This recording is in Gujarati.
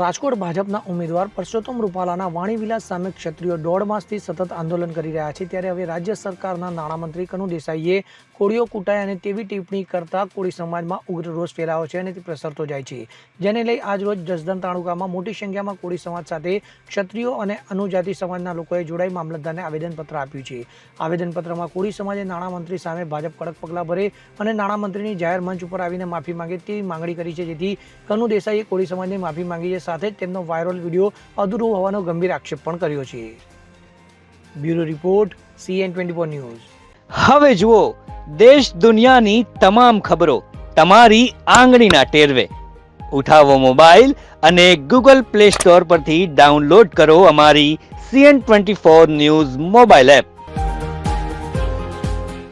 રાજકોટ ભાજપના ઉમેદવાર પરસોત્તમ રૂપાલાના વાણીવિલાસ સામે ક્ષત્રિયો દોઢ માસથી સતત આંદોલન કરી રહ્યા છે. ત્યારે હવે રાજ્ય સરકારના નાણામંત્રી કનુ દેસાઈએ કોળીઓ કૂટાય અને તેવી ટિપ્પણી કરતા કોળી સમાજમાં ઉગ્ર રોષ ફેલાયો છે અને તે પ્રસરતો જાય છે. જેને લઈ આજરોજ જસદન તાલુકામાં મોટી સંખ્યામાં કોળી સમાજ સાથે ક્ષત્રિયો અને અનુજાતિ સમાજના લોકોએ જોડાઈ મામલતદારને આવેદનપત્ર આપ્યું છે. આવેદનપત્રમાં કોળી સમાજે નાણામંત્રી સામે ભાજપ કડક પગલાં ભરે અને નાણામંત્રીની જાહેર મંચ ઉપર આવીને માફી માંગે તેવી માંગણી કરી છે. જેથી કનુ દેસાઈએ કોળી સમાજની માફી માંગી છે. સાથે જ તેમનો વાયરલ વીડિયો અધૂરો હોવાનો ગંભીર આક્ષેપ પણ કર્યો છે. Bureau report CN twenty news. હવે જુઓ, દેશ દુનિયાની તમામ ખબરો તમારી આંગળીના ટેરવે. ઉઠાવો મોબાઈલ અને ગૂગલ પ્લે સ્ટોર પરથી ડાઉનલોડ કરો અમારી CN twenty four news mobile app.